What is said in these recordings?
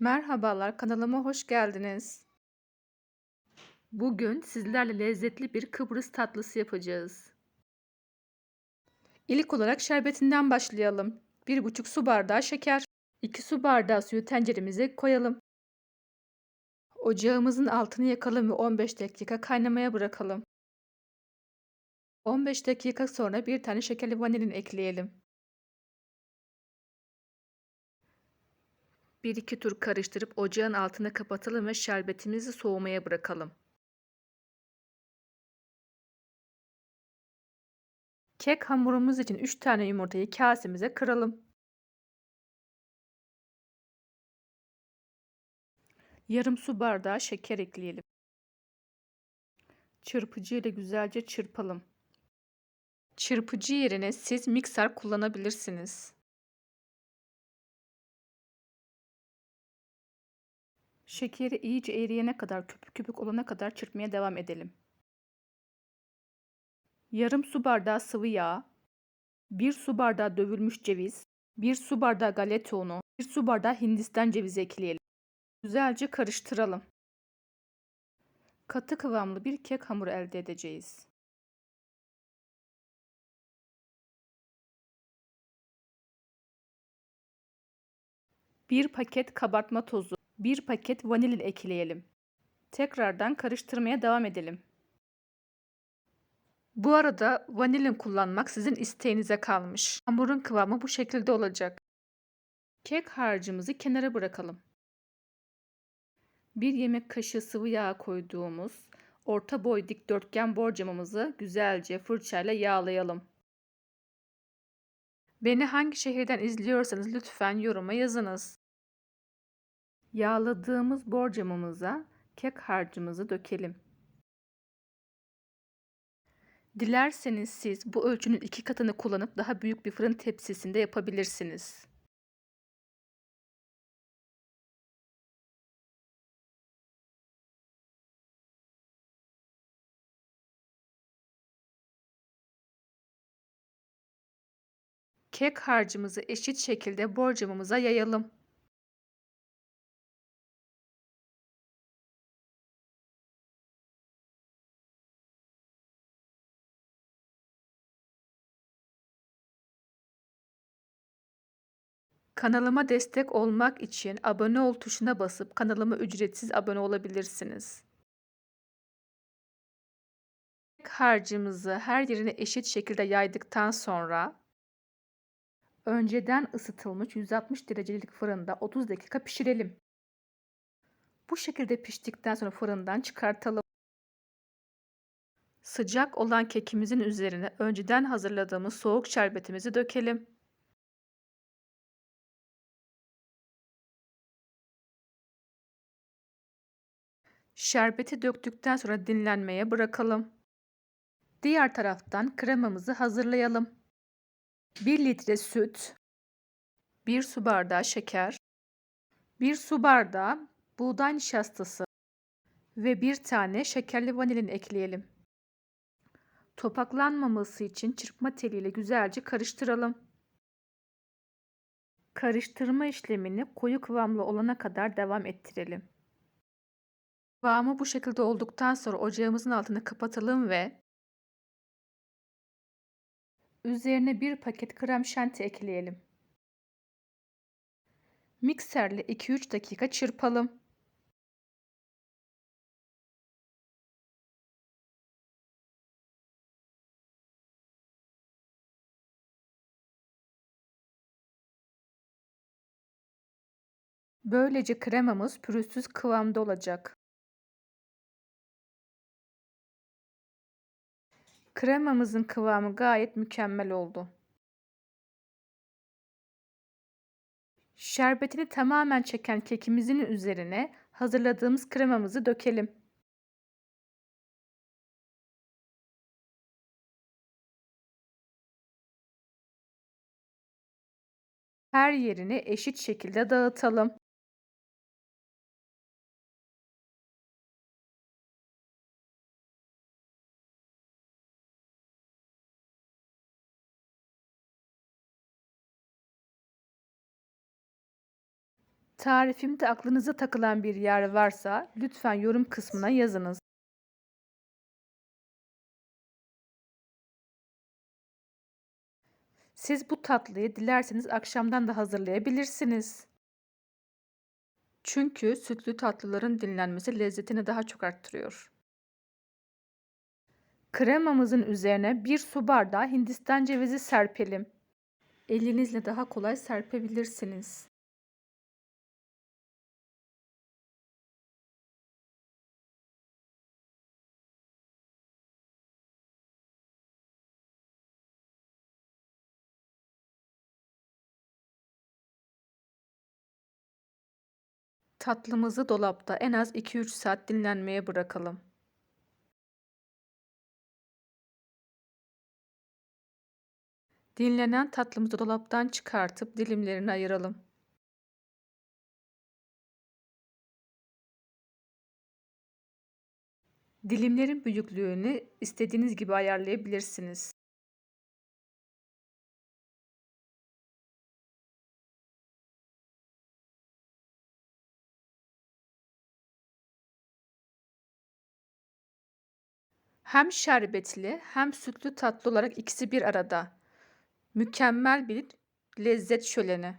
Merhabalar, kanalıma hoş geldiniz. Bugün sizlerle lezzetli bir Kıbrıs tatlısı yapacağız. İlk olarak şerbetinden başlayalım. 1,5 su bardağı şeker, 2 su bardağı suyu tenceremize koyalım. Ocağımızın altını yakalım ve 15 dakika kaynamaya bırakalım. 15 dakika sonra bir tane şekerli vanilin ekleyelim. 1-2 tur karıştırıp ocağın altını kapatalım ve şerbetimizi soğumaya bırakalım. Kek hamurumuz için 3 tane yumurtayı kasemize kıralım. Yarım su bardağı şeker ekleyelim. Çırpıcı ile güzelce çırpalım. Çırpıcı yerine siz mikser kullanabilirsiniz. Şekeri iyice eriyene kadar, köpük köpük olana kadar çırpmaya devam edelim. Yarım su bardağı sıvı yağ, 1 su bardağı dövülmüş ceviz, 1 su bardağı galeta unu, 1 su bardağı hindistan cevizi ekleyelim. Güzelce karıştıralım. Katı kıvamlı bir kek hamuru elde edeceğiz. Bir paket kabartma tozu, bir paket vanilin ekleyelim. Tekrardan karıştırmaya devam edelim. Bu arada vanilin kullanmak sizin isteğinize kalmış. Hamurun kıvamı bu şekilde olacak. Kek harcımızı kenara bırakalım. Bir yemek kaşığı sıvı yağ koyduğumuz orta boy dikdörtgen borcamımızı güzelce fırçayla yağlayalım. Beni hangi şehirden izliyorsanız lütfen yoruma yazınız. Yağladığımız borcamımıza kek harcımızı dökelim. Dilerseniz siz bu ölçünün iki katını kullanıp daha büyük bir fırın tepsisinde yapabilirsiniz. Kek harcımızı eşit şekilde borcamımıza yayalım. Kanalıma destek olmak için abone ol tuşuna basıp kanalıma ücretsiz abone olabilirsiniz. Harcımızı her yerine eşit şekilde yaydıktan sonra önceden ısıtılmış 160 derecelik fırında 30 dakika pişirelim. Bu şekilde piştikten sonra fırından çıkartalım. Sıcak olan kekimizin üzerine önceden hazırladığımız soğuk şerbetimizi dökelim. Şerbeti döktükten sonra dinlenmeye bırakalım. Diğer taraftan kremamızı hazırlayalım. 1 litre süt, 1 su bardağı şeker, 1 su bardağı buğday nişastası ve 1 tane şekerli vanilin ekleyelim. Topaklanmaması için çırpma teliyle güzelce karıştıralım. Karıştırma işlemini koyu kıvamlı olana kadar devam ettirelim. Kıvamı bu şekilde olduktan sonra ocağımızın altını kapatalım ve üzerine bir paket krem şanti ekleyelim. Mikserle 2-3 dakika çırpalım. Böylece kremamız pürüzsüz kıvamda olacak. Kremamızın kıvamı gayet mükemmel oldu. Şerbetini tamamen çeken kekimizin üzerine hazırladığımız kremamızı dökelim. Her yerine eşit şekilde dağıtalım. Tarifimde aklınıza takılan bir yer varsa lütfen yorum kısmına yazınız. Siz bu tatlıyı dilerseniz akşamdan da hazırlayabilirsiniz. Çünkü sütlü tatlıların dinlenmesi lezzetini daha çok arttırıyor. Kremamızın üzerine bir su bardağı hindistan cevizi serpelim. Elinizle daha kolay serpebilirsiniz. Tatlımızı dolapta en az 2-3 saat dinlenmeye bırakalım. Dinlenen tatlımızı dolaptan çıkartıp dilimlerini ayıralım. Dilimlerin büyüklüğünü istediğiniz gibi ayarlayabilirsiniz. Hem şerbetli hem sütlü tatlı olarak ikisi bir arada. Mükemmel bir lezzet şöleni.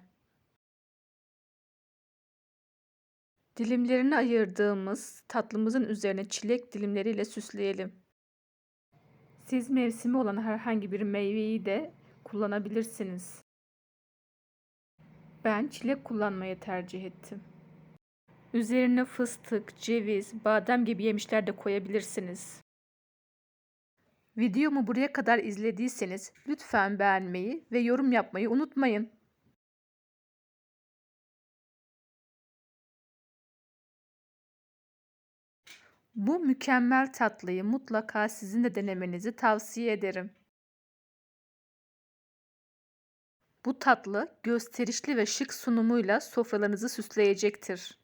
Dilimlerini ayırdığımız tatlımızın üzerine çilek dilimleriyle süsleyelim. Siz mevsimi olan herhangi bir meyveyi de kullanabilirsiniz. Ben çilek kullanmayı tercih ettim. Üzerine fıstık, ceviz, badem gibi yemişler de koyabilirsiniz. Videomu buraya kadar izlediyseniz lütfen beğenmeyi ve yorum yapmayı unutmayın. Bu mükemmel tatlıyı mutlaka sizin de denemenizi tavsiye ederim. Bu tatlı gösterişli ve şık sunumuyla sofralarınızı süsleyecektir.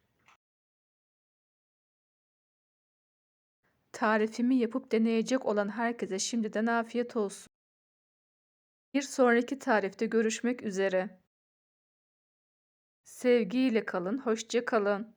Tarifimi yapıp deneyecek olan herkese şimdiden afiyet olsun. Bir sonraki tarifte görüşmek üzere. Sevgiyle kalın, hoşça kalın.